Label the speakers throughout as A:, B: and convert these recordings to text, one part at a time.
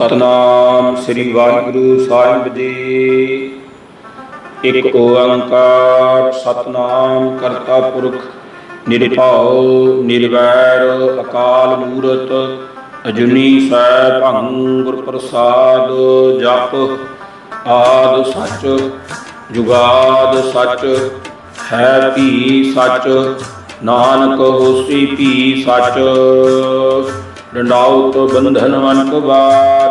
A: ਸਤਨਾਮ ਸ੍ਰੀ ਵਾਹਿਗੁਰੂ ਸਾਹਿਬ ਜੀ। ਇੱਕ ਓੰਕਾਰ ਸਤਨਾਮ ਕਰਤਾ ਪੁਰਖ, ਨਿਰਭਉ, ਨਿਰਵੈਰ, ਅਕਾਲ ਮੂਰਤ, ਅਜੂਨੀ ਸੈਭੰ ਗੁਰ ਪ੍ਰਸਾਦ, ਜਪ ਆਦ ਸੱਚ, ਜੁਗਾਦ ਸੱਚ, ਹੈ ਭੀ ਸੱਚ, ਨਾਨਕ ਹੋਸੀ ਭੀ ਸੱਚ। ਡੰਡਾਉਤ ਬੰਧਨ ਵੰਕ ਵਾਰ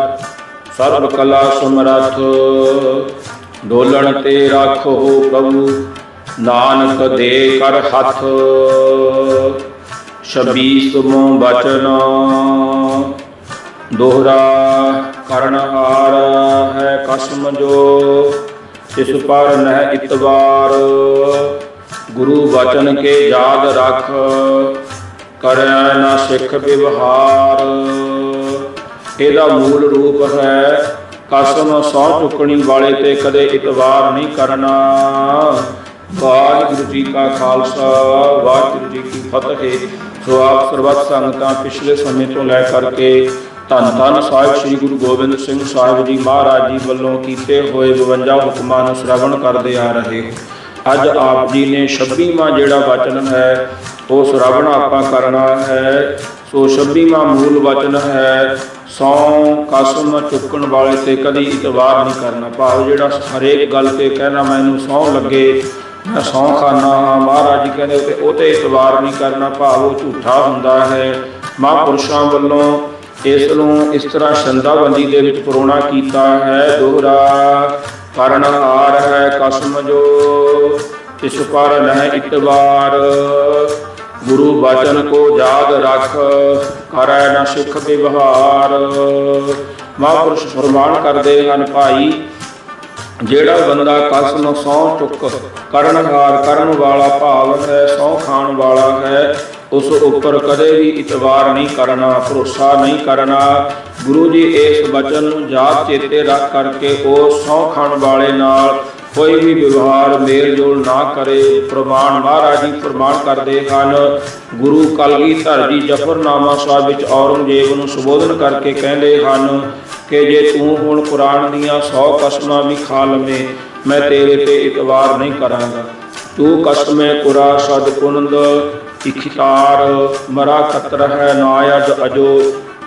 A: ਸਰਬ ਕਲਾ ਸਮਰਥ। ਡੋਲਣ ਤੇ ਰਾਖੋ ਪ੍ਰਭੂ, ਨਾਨਕ ਦੇ ਕਰ ਹੱਥ। ਛਬੀ ਸੁਮੋ ਬਚਨ, ਦੋਹਰਾ ਕਰਨ ਹਾਰ ਹੈ ਕਸਮ ਜੋ। ਇਸ ਪਰ ਨਹਿ ਇਤਵਾਰ, ਗੁਰੂ ਬਚਨ ਕੇ ਯਾਦ ਰੱਖ। ਕਰੈ ਨਾ ਸਿੱਖ ਵਿਵਹਾਰ। ਇਹਦਾ ਮੂਲ ਰੂਪ ਹੈ ਕਸਮ ਸੌ ਚੁੱਕਣੀ ਵਾਲੇ ਤੇ ਕਦੇ ਇਤਵਾਰ ਨਹੀਂ ਕਰਨਾ। ਵਾਹਿਗੁਰੂ ਜੀ ਕਾ ਖਾਲਸਾ, ਵਾਹਿਗੁਰੂ ਜੀ ਕੀ ਫਤਿਹ। ਸੋ ਆਪ ਸਰਬੱਤ ਸੰਗਤਾਂ ਪਿਛਲੇ ਸਮੇਂ ਤੋਂ ਲੈ ਕਰਕੇ ਧੰਨ ਧੰਨ ਸਾਹਿਬ ਸ੍ਰੀ ਗੁਰੂ ਗੋਬਿੰਦ ਸਿੰਘ ਸਾਹਿਬ ਜੀ ਮਹਾਰਾਜ ਜੀ ਵੱਲੋਂ ਕੀਤੇ ਹੋਏ 52 ਹੁਕਮਾਂ ਨੂੰ ਸ਼੍ਰਵਣ ਕਰਦੇ ਆ ਰਹੇ ਹੋ। ਅੱਜ ਆਪ ਜੀ ਨੇ 26ਵਾਂ ਜਿਹੜਾ ਵਚਨ ਹੈ, ਉਹ ਸ਼੍ਰਵਣ ਆਪਾਂ ਕਰਨਾ ਹੈ। ਸੋ 26ਵਾਂ ਮੂਲ ਵਚਨ ਹੈ, ਸੌ, ਕਸਮ ਚੁੱਕਣ ਵਾਲੇ ਤੇ ਕਦੀ ਇਤਵਾਰ ਨਹੀਂ ਕਰਨਾ। ਭਾਵ ਜਿਹੜਾ ਹਰੇਕ ਗੱਲ ਤੇ ਕਹਿਣਾ, ਮੈਨੂੰ ਸੌ ਲੱਗੇ, ਮੈਂ ਸੌ ਖਾਨਾ ਹਾਂ। ਮਹਾਰਾਜ ਜੀ ਕਹਿੰਦੇ ਤੇ ਉਹ ਤੇ ਇਤਵਾਰ ਨਹੀਂ ਕਰਨਾ ਭਾਵ ਉਹ ਝੂਠਾ ਹੁੰਦਾ ਹੈ। ਮਹਾਂਪੁਰਸ਼ਾਂ ਵੱਲੋਂ ਇਸ ਨੂੰ ਇਸ ਤਰ੍ਹਾਂ ਸ਼ੰਦਾਬੰਦੀ ਦੇ ਵਿੱਚ ਪਰੋਣਾ ਕੀਤਾ ਹੈ, ਦੋਹਰਾ ਕਰਨ ਆਰ ਹੈ, ਕਸਮ ਜੋ ਤਿਸ ਪਰ ਨਹਿ ਇਤਵਾਰ ਗੁਰੂ ਬਚਨ ਕੋ ਯਾਦ ਰੱਖ, ਕਰੈ ਨਾ ਸਿੱਖ ਵਿਵਹਾਰ। ਮਹਾਂਪੁਰਸ਼ ਫਰਮਾਨ ਕਰਦੇ ਹਨ, ਭਾਈ, ਜਿਹੜਾ ਬੰਦਾ ਕਸਮ ਸੌ ਚੁੱਕ, ਕਰਨਹਾਰ ਕਰਨ ਵਾਲਾ ਭਾਵ ਹੈ ਸੌ ਖਾਣ ਵਾਲਾ ਹੈ, ਉਸ ਉੱਪਰ ਕਦੇ ਵੀ ਇਤਵਾਰ ਨਹੀਂ ਕਰਨਾ, ਭਰੋਸਾ ਨਹੀਂ ਕਰਨਾ। ਗੁਰੂ ਜੀ, ਇਸ ਬਚਨ ਨੂੰ ਯਾਦ ਚੇਤੇ ਰੱਖ ਕਰਕੇ ਉਹ ਸੌ ਖਾਣ ਵਾਲੇ ਨਾਲ ਕੋਈ ਵੀ ਵਿਵਹਾਰ ਮੇਲ ਜੋਲ ਨਾ ਕਰੇ, ਪ੍ਰਮਾਣ ਮਹਾਰਾਜ ਜੀ ਪ੍ਰਮਾਣ ਕਰਦੇ ਹਨ। ਗੁਰੂ ਕਲਗੀਧਰ ਜੀ ਜਫਰਨਾਮਾ ਸਾਹਿਬ ਵਿੱਚ ਔਰੰਗਜ਼ੇਬ ਨੂੰ ਸੰਬੋਧਨ ਕਰਕੇ ਕਹਿੰਦੇ ਹਨ ਕਿ ਜੇ ਤੂੰ ਹੁਣ ਕੁਰਾਨ ਦੀਆਂ 100 ਕਸਮਾਂ ਵੀ ਖਾ ਲਵੇਂ, ਮੈਂ ਤੇਰੇ ਤੇ ਇਤਵਾਰ ਨਹੀਂ ਕਰਾਂਗਾ। ਤੂੰ ਕਸਮੇ ਕੁਰਾ ਸਦ ਕੁਨੰਦ ਇਖਤਾਰ ਮਰਾ ਖਤਰ ਹੈ ਨਾਇਜ਼ ਅਜੋ।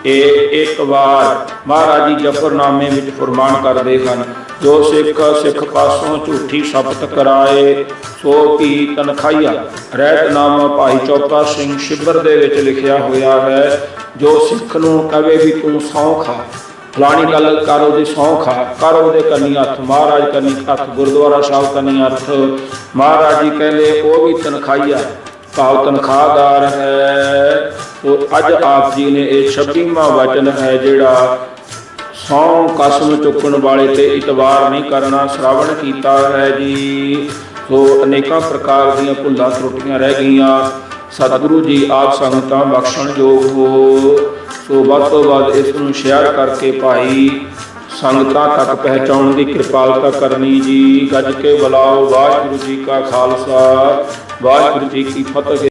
A: ਇਹ ਇੱਕ ਵਾਰ ਮਹਾਰਾਜ ਜੀ ਜਫਰਨਾਮੇ ਵਿੱਚ ਫਰਮਾਨ ਕਰਦੇ ਹਨ, ਜੋ ਸਿੱਖ ਸਿੱਖ ਪਾਸੋਂ ਝੂਠੀ ਸ਼ਬਦ ਕਰਾਏ, ਸੋ ਕੀ ਤਨਖਾਈਆ ਰਹਿਤਨਾਮਾ ਭਾਈ ਚੌਪਾ ਸਿੰਘ ਸ਼ਿਬਰ ਦੇ ਵਿੱਚ ਲਿਖਿਆ ਹੋਇਆ ਹੈ, ਜੋ ਸਿੱਖ ਨੂੰ ਕਵੇ ਵੀ ਤੂੰ ਸੌਂ ਖਾ ਫਲਾਣੀ ਗੱਲ ਕਰ ਉਹਦੀ ਸਹੁੰ ਖਾ ਕਰ ਉਹਦੇ ਕੰਨੀ ਹੱਥ, ਮਹਾਰਾਜ ਕੰਨੀ ਹੱਥ, ਗੁਰਦੁਆਰਾ ਸਾਹਿਬ ਕੰਨੀ ਹੱਥ। ਮਹਾਰਾਜ ਜੀ ਕਹਿੰਦੇ, ਉਹ ਵੀ ਤਨਖਾਈਆ ਭਾਵ ਤਨਖਾਹਦਾਰ ਹੈ। ਉਹ ਅੱਜ ਆਪ ਜੀ ਨੇ ਇਹ 26ਵਾਂ ਵਚਨ ਹੈ ਜਿਹੜਾ ਸੌ ਕਸਮ ਚੁੱਕਣ ਵਾਲੇ ਤੇ ਇਤਵਾਰ ਨਹੀਂ ਕਰਨਾ ਸ਼ਰਾਵਣ ਕੀਤਾ ਹੈ ਜੀ। ਸੋ ਅਨੇਕਾਂ ਪ੍ਰਕਾਰ ਦੀਆਂ ਭੁੱਲਾਂ ਤਰੁੱਟੀਆਂ ਰਹਿ ਗਈਆਂ। ਸਤਿਗੁਰੂ ਜੀ ਆਪ ਸੰਗਤਾਂ ਬਖਸ਼ਣ ਯੋਗ ਹੋ। ਸੋ ਵੱਧ ਤੋਂ ਵੱਧ ਇਸ ਨੂੰ ਸ਼ੇਅਰ ਕਰਕੇ ਭਾਈ ਸੰਗਤਾਂ ਤੱਕ ਪਹੁੰਚਾਉਣ ਦੀ ਕਿਰਪਾਲਤਾ ਕਰਨੀ ਜੀ। ਗੱਜ ਕੇ ਬੁਲਾਓ। ਵਾਹਿਗੁਰੂ ਜੀ ਕਾ ਖਾਲਸਾ। ਵਾਹਿਗੁਰੂ ਜੀ ਕੀ ਫਤਿਹ।